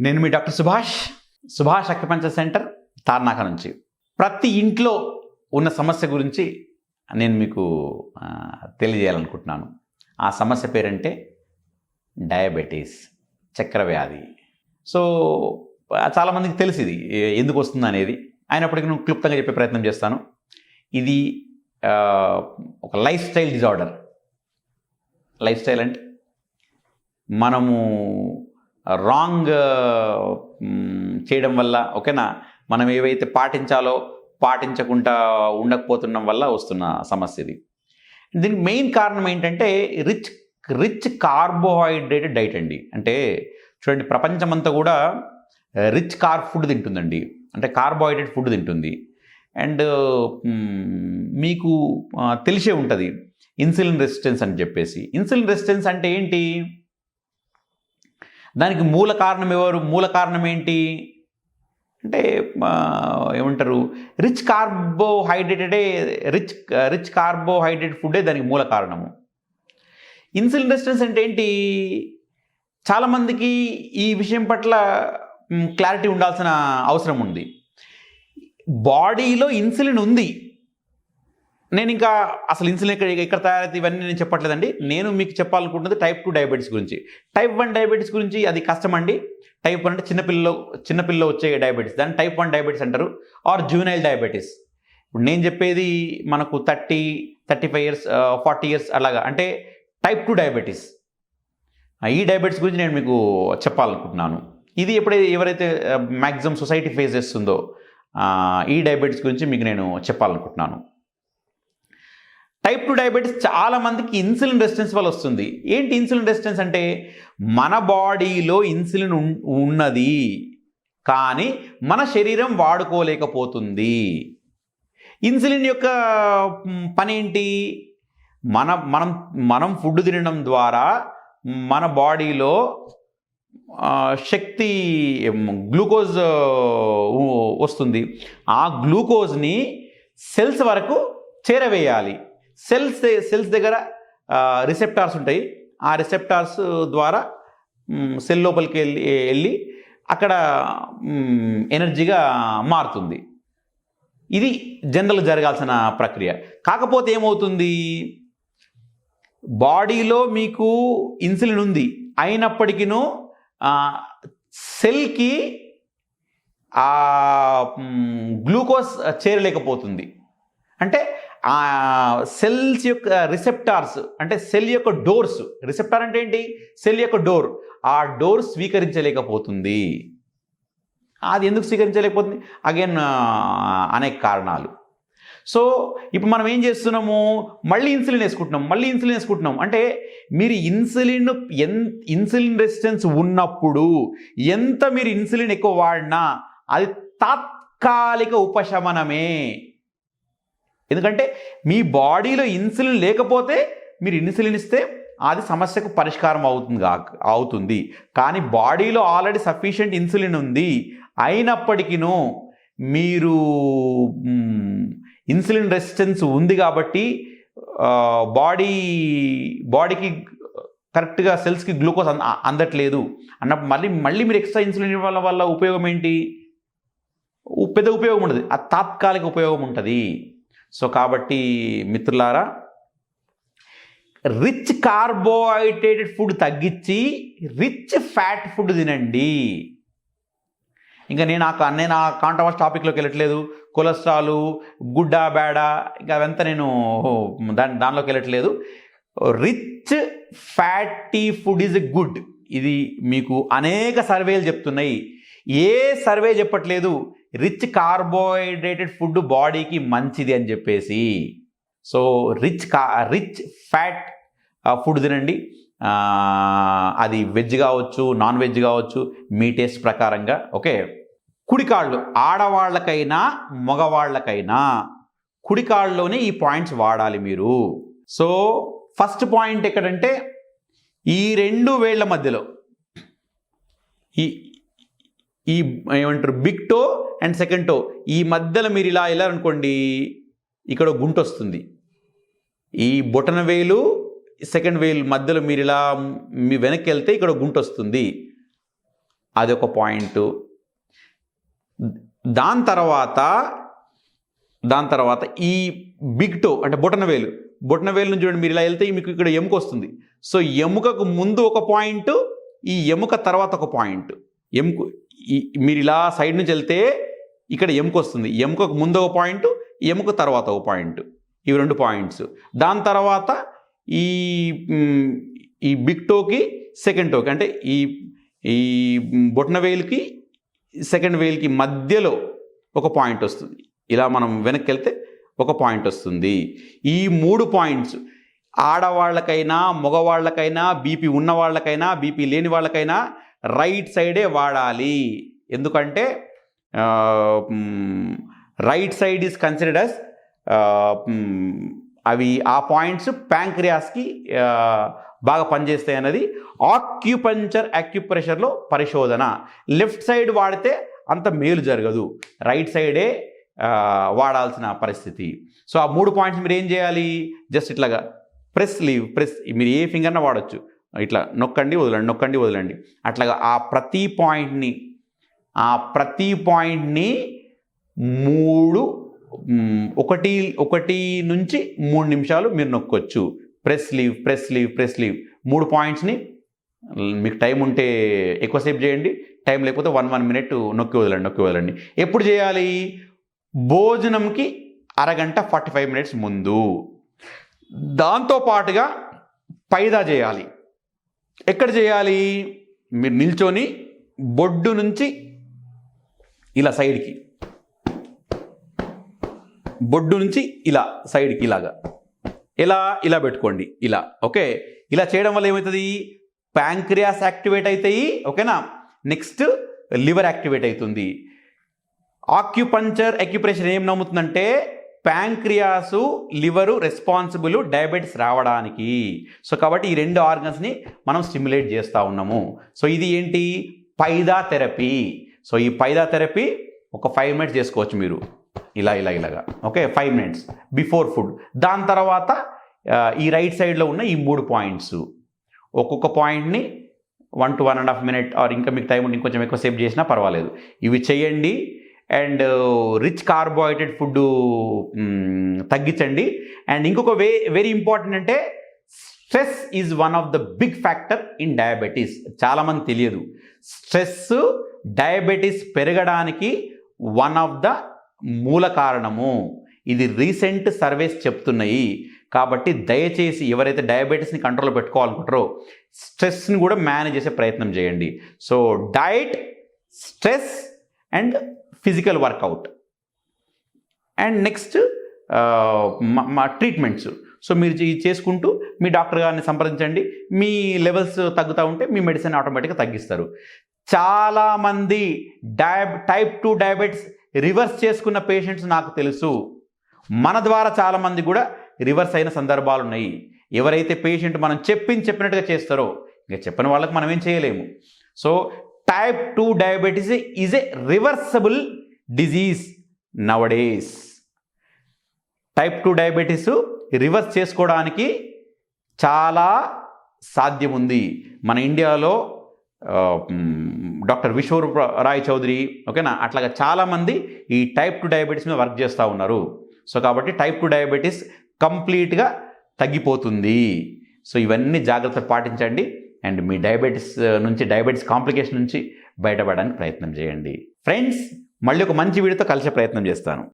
నేను మీ doctor Subhash Subhash acupuncture centre Tarnaka నుంచి. ప్రతి ఇంట్లో ఉన్న సమస్య గురించి నేను మీకు తెలియజేయాలనుకుంటున్నాను. ఆ సమస్య పేరంటే డయాబెటీస్ చక్కెర వ్యాధి సో చాలామందికి తెలిసి ఇది ఎందుకు వస్తుంది అనేది. అయినప్పటికీ నేను క్లుప్తంగా చెప్పే ప్రయత్నం చేస్తాను. ఇది ఒక life style disorder. Life style అంటే మనము రాంగ్ uh, చేయడం వల్ల ఓకేనా? మనం ఏవైతే పాటించాలో పాటించకుండా ఉండకపోతుండడం వల్ల వస్తున్న సమస్య ఇది. దీనికి మెయిన్ కారణం ఏంటంటే రిచ్ రిచ్ కార్బోహైడ్రేటెడ్ డైట్ అండి. అంటే చూడండి ప్రపంచమంతా కూడా uh, రిచ్ కార్ ఫుడ్ తింటుందండి. అంటే కార్బోహైడ్రేట్ ఫుడ్ తింటుంది. అండ్ మీకు తెలిసే ఉంటుంది ఇన్సులిన్ రెసిస్టెన్స్ అని చెప్పేసి. ఇన్సులిన్ రెసిస్టెన్స్ అంటే ఏంటి? దానికి మూల కారణం ఎవరు? మూల కారణం ఏంటి? అంటే ఏమంటారు? రిచ్ కార్బోహైడ్రేటెడే రిచ్ రిచ్ కార్బోహైడ్రేట్ ఫుడ్డే దానికి మూల కారణము. ఇన్సులిన్ రెసిస్టెన్స్ అంటే ఏంటి? చాలామందికి ఈ విషయం పట్ల క్లారిటీ ఉండాల్సిన అవసరం ఉంది. బాడీలో ఇన్సులిన్ ఉంది. నేను ఇంకా అసలు ఇన్సులిన్ ఎక్కడ ఎక్కడ తయారైతే ఇవన్నీ నేను చెప్పట్లేదండి. నేను మీకు చెప్పాలనుకుంటున్నది టైప్ టూ డయాబెటీస్ గురించి. టైప్ వన్ డయాబెటీస్ గురించి అది కష్టం అండి టైప్ వన్ అంటే చిన్నపిల్లలో చిన్నపిల్లలో వచ్చే డయాబెటీస్ దాన్ని టైప్ వన్ డయాబెటీస్ అంటారు. ఆర్ జూనైల్ డయాబెటీస్ ఇప్పుడు నేను చెప్పేది మనకు thirty thirty five years forty years అలాగా. అంటే టైప్ టూ డయాబెటీస్ ఈ డయాబెటీస్ గురించి నేను మీకు చెప్పాలనుకుంటున్నాను. ఇది ఎప్పుడైతే ఎవరైతే మ్యాక్సిమం సొసైటీ ఫేస్ చేస్తుందో ఈ డయాబెటీస్ గురించి మీకు నేను చెప్పాలనుకుంటున్నాను. టైప్ టూ డయాబెటీస్ చాలా మందికి ఇన్సులిన్ రెసిస్టెన్స్ వల్ల వస్తుంది. ఏంటి ఇన్సులిన్ రెసిస్టెన్స్ అంటే మన బాడీలో ఇన్సులిన్ ఉన్నది కానీ మన శరీరం వాడుకోలేకపోతుంది. ఇన్సులిన్ యొక్క పని ఏంటి? మన మనం మనం ఫుడ్ తినడం ద్వారా మన బాడీలో శక్తి గ్లూకోజ్ వస్తుంది. ఆ గ్లూకోజ్ని సెల్స్ వరకు చేరవేయాలి. సెల్స్ సెల్స్ దగ్గర రిసెప్టార్స్ ఉంటాయి. ఆ రిసెప్టార్స్ ద్వారా సెల్ లోపలికి వెళ్ళి వెళ్ళి అక్కడ ఎనర్జీగా మారుతుంది. ఇది జనరల్ జరగాల్సిన ప్రక్రియ. కాకపోతే ఏమవుతుంది? బాడీలో మీకు ఇన్సులిన్ ఉంది. అయినప్పటికీను సెల్కి ఆ గ్లూకోజ్ చేరలేకపోతుంది. అంటే ఆ సెల్స్ యొక్క రిసెప్టార్స్ అంటే సెల్ యొక్క డోర్స్. రిసెప్టార్ అంటే ఏంటి? సెల్ యొక్క డోర్. ఆ డోర్ స్వీకరించలేకపోతుంది. అది ఎందుకు స్వీకరించలేకపోతుంది? అగైన్ అనేక కారణాలు. సో ఇప్పుడు మనం ఏం చేస్తున్నాము? మళ్ళీ ఇన్సులిన్ వేసుకుంటున్నాం మళ్ళీ ఇన్సులిన్ వేసుకుంటున్నాం. అంటే మీరు ఇన్సులిన్ ఎన్ ఇన్సులిన్ రెసిస్టెన్స్ ఉన్నప్పుడు ఎంత మీరు ఇన్సులిన్ ఎక్కువ వాడినా అది తాత్కాలిక ఉపశమనమే. ఎందుకంటే మీ బాడీలో ఇన్సులిన్ లేకపోతే మీరు ఇన్సులిన్ ఇస్తే అది సమస్యకు పరిష్కారం అవుతుంది అవుతుంది. కానీ బాడీలో ఆల్రెడీ సఫిషియెంట్ ఇన్సులిన్ ఉంది. అయినప్పటికీను మీరు ఇన్సులిన్ రెసిస్టెన్స్ ఉంది కాబట్టి బాడీ బాడీకి కరెక్ట్గా సెల్స్కి గ్లూకోజ్ అంద అందట్లేదు. అన్నప్పుడు మళ్ళీ మళ్ళీ మీరు ఎక్స్ట్రా ఇన్సులిన్ ఇవ్వడం వల్ల ఉపయోగం ఏంటి? పెద్ద ఉపయోగం ఉండదు. ఆ తాత్కాలిక ఉపయోగం ఉంటుంది. సో కాబట్టి మిత్రులారా రిచ్ కార్బోహైడ్రేటెడ్ ఫుడ్ తగ్గించి రిచ్ ఫ్యాట్ ఫుడ్ తినండి. ఇంకా నేను ఆ నేను ఆ కాంట్రవర్స్ టాపిక్లోకి వెళ్ళట్లేదు. కొలెస్ట్రాల్ గుడ్డ బేడా ఇంకా అవంతా నేను దాని దానిలోకి వెళ్ళట్లేదు. Rich fatty food is good ఇది మీకు అనేక సర్వేలు చెప్తున్నాయి. ఏ సర్వే చెప్పట్లేదు? రిచ్ కార్బోహైడ్రేటెడ్ ఫుడ్ బాడీకి మంచిది అని చెప్పేసి. సో రిచ్ కా రిచ్ ఫ్యాట్ ఫుడ్ తినండి. అది వెజ్ కావచ్చు నాన్ వెజ్ కావచ్చు మీ టేస్ట్ ప్రకారంగా ఓకే? కుడికాళ్ళు ఆడవాళ్ళకైనా మగవాళ్ళకైనా కుడికాళ్ళలోనే ఈ పాయింట్స్ వాడాలి మీరు. సో ఫస్ట్ పాయింట్ ఎక్కడంటే ఈ రెండు వేళ్ళ మధ్యలో ఈ ఈ ఏమంటారు big toe and second toe ఈ మధ్యలో మీరు ఇలా వెళ్ళారనుకోండి ఇక్కడ గుంట వస్తుంది ఈ బొటన వేలు సెకండ్ వేలు మధ్యలో మీరు ఇలా మీ వెనక్కి వెళ్తే ఇక్కడ గుంట వస్తుంది అది ఒక పాయింట్ దాని తర్వాత దాని తర్వాత ఈ బిగ్ టో అంటే బొటన వేలు బొటన వేలు నుంచి చూడండి మీరు ఇలా వెళ్తే మీకు ఇక్కడ ఎముక వస్తుంది. సో ఎముకకు ముందు ఒక పాయింట్ ఈ ఎముక తర్వాత ఒక పాయింట్ ఎముక మీరు ఇలా సైడ్ నుంచి వెళ్తే ఇక్కడ ఎముక వస్తుంది. ఎముకకు ముందు ఒక పాయింట్ ఎముక తర్వాత ఒక పాయింట్ ఇవి రెండు పాయింట్స్ దాని తర్వాత ఈ ఈ బిగ్ టోకి సెకండ్ టోకి అంటే ఈ ఈ బొట్న వేలుకి సెకండ్ వేల్కి మధ్యలో ఒక పాయింట్ వస్తుంది. ఇలా మనం వెనక్కి వెళ్తే ఒక పాయింట్ వస్తుంది. ఈ మూడు పాయింట్స్ ఆడవాళ్ళకైనా మగవాళ్ళకైనా బీపీ ఉన్నవాళ్ళకైనా బీపీ లేని వాళ్ళకైనా రైట్ సైడే వాడాలి. ఎందుకంటే right side is considered as అవి ఆ పాయింట్స్ ప్యాంక్రియాస్కి బాగా పనిచేస్తాయి అన్నది ఆక్యుపంచర్ అక్యుప్రెషర్లో పరిశోధన. లెఫ్ట్ సైడ్ వాడితే అంత మేలు జరగదు. రైట్ సైడే వాడాల్సిన పరిస్థితి. సో ఆ మూడు పాయింట్స్ మీరు ఏం చేయాలి? జస్ట్ ఇట్లాగా ప్రెస్ లీవ్ ప్రెస్ మీరు ఏ ఫింగర్న వాడచ్చు. ఇట్లా నొక్కండి వదలండి నొక్కండి వదలండి. అట్లాగా ఆ ప్రతి పాయింట్ని ఆ ప్రతి పాయింట్ని మూడు ఒకటి ఒకటి నుంచి మూడు నిమిషాలు మీరు నొక్కొచ్చు. Press leave press leave press leave మూడు పాయింట్స్ని మీకు టైం ఉంటే ఎక్కువసేపు చేయండి. టైం లేకపోతే వన్ వన్ మినిట్ నొక్కి వదలండి నొక్కి వదలండి. ఎప్పుడు చేయాలి? భోజనంకి అరగంట ఫార్టీ ఫైవ్ మినిట్స్ ముందు. దాంతో పాటుగా పైదా చేయాలి. ఎక్కడ చేయాలి? మీరు నిల్చొని బొడ్డు నుంచి ఇలా సైడ్కి. బొడ్డు నుంచి ఇలా సైడ్కి ఇలాగా. ఇలా ఇలా పెట్టుకోండి. ఇలా ఓకే? ఇలా చేయడం వల్ల ఏమవుతుంది? ప్యాంక్రియాస్ యాక్టివేట్ అవుతాయి ఓకేనా? నెక్స్ట్ లివర్ యాక్టివేట్ అవుతుంది ఆక్యుపంచర్ అక్యుప్రెషర్ ఏం నమ్ముతుందంటే ప్యాంక్రియాసు లివరు రెస్పాన్సిబుల్ డయాబెటీస్ రావడానికి. సో కాబట్టి ఈ రెండు ఆర్గన్స్ని మనం స్టిమ్యులేట్ చేస్తూ ఉన్నాము. సో ఇది ఏంటి? పైదా థెరపీ సో ఈ పైదా థెరపీ ఒక ఫైవ్ మినిట్స్ చేసుకోవచ్చు మీరు. ఇలా ఇలా ఇలాగా. Okay? Five minutes before food. దాని తర్వాత ఈ రైట్ సైడ్లో ఉన్న ఈ మూడు పాయింట్స్. ఒక్కొక్క పాయింట్ని one to one and half minute or ఇంకా మీకు టైం ఉండి ఇంకొంచెం ఎక్కువ సేవ్ చేసినా పర్వాలేదు. ఇవి చేయండి అండ్ రిచ్ కార్బోహైడ్రేట్ ఫుడ్ తగ్గించండి. అండ్ ఇంకొక వే వెరీ ఇంపార్టెంట్ అంటే stress is one of the big factor in diabetes చాలామంది తెలియదు. స్ట్రెస్ డయాబెటీస్ పెరగడానికి వన్ ఆఫ్ ద మూల కారణము. ఇది రీసెంట్ సర్వేస్ చెప్తున్నాయి. కాబట్టి దయచేసి ఎవరైతే డయాబెటీస్ని కంట్రోల్ పెట్టుకోవాలనుకుంటారో స్ట్రెస్ని కూడా మేనేజ్ చేసే ప్రయత్నం చేయండి. So diet stress and physical workout and next మా ట్రీట్మెంట్స్ సో మీరు ఇది చేసుకుంటూ మీ డాక్టర్ గారిని సంప్రదించండి. మీ లెవెల్స్ తగ్గుతూ ఉంటే మీ మెడిసిన్ ఆటోమేటిక్గా తగ్గిస్తారు. చాలామంది diab type two diabetes reverse చేసుకున్న పేషెంట్స్ నాకు తెలుసు. మన ద్వారా చాలామంది కూడా రివర్స్ అయిన సందర్భాలు ఉన్నాయి. ఎవరైతే పేషెంట్ మనం చెప్పింది చెప్పినట్టుగా చేస్తారో ఇంకా చెప్పిన వాళ్ళకి మనం ఏం చేయలేము. So type two diabetes is a reversible disease nowadays type two diabetes reverse చేసుకోవడానికి చాలా సాధ్యం ఉంది మన ఇండియాలో డాక్టర్ విశ్వరూప రాయ్ చౌదరి ఓకేనా? అట్లాగా చాలామంది ఈ టైప్ టు డయాబెటీస్ మీద వర్క్ చేస్తూ ఉన్నారు. సో కాబట్టి టైప్ టు డయాబెటీస్ కంప్లీట్గా తగ్గిపోతుంది. సో ఇవన్నీ జాగ్రత్తలు పాటించండి. అండ్ మీ డయాబెటీస్ నుంచి డయాబెటీస్ కాంప్లికేషన్ నుంచి బయటపడడానికి ప్రయత్నం చేయండి. ఫ్రెండ్స్ మళ్ళీ ఒక మంచి వీడియోతో కలిసే ప్రయత్నం చేస్తాను.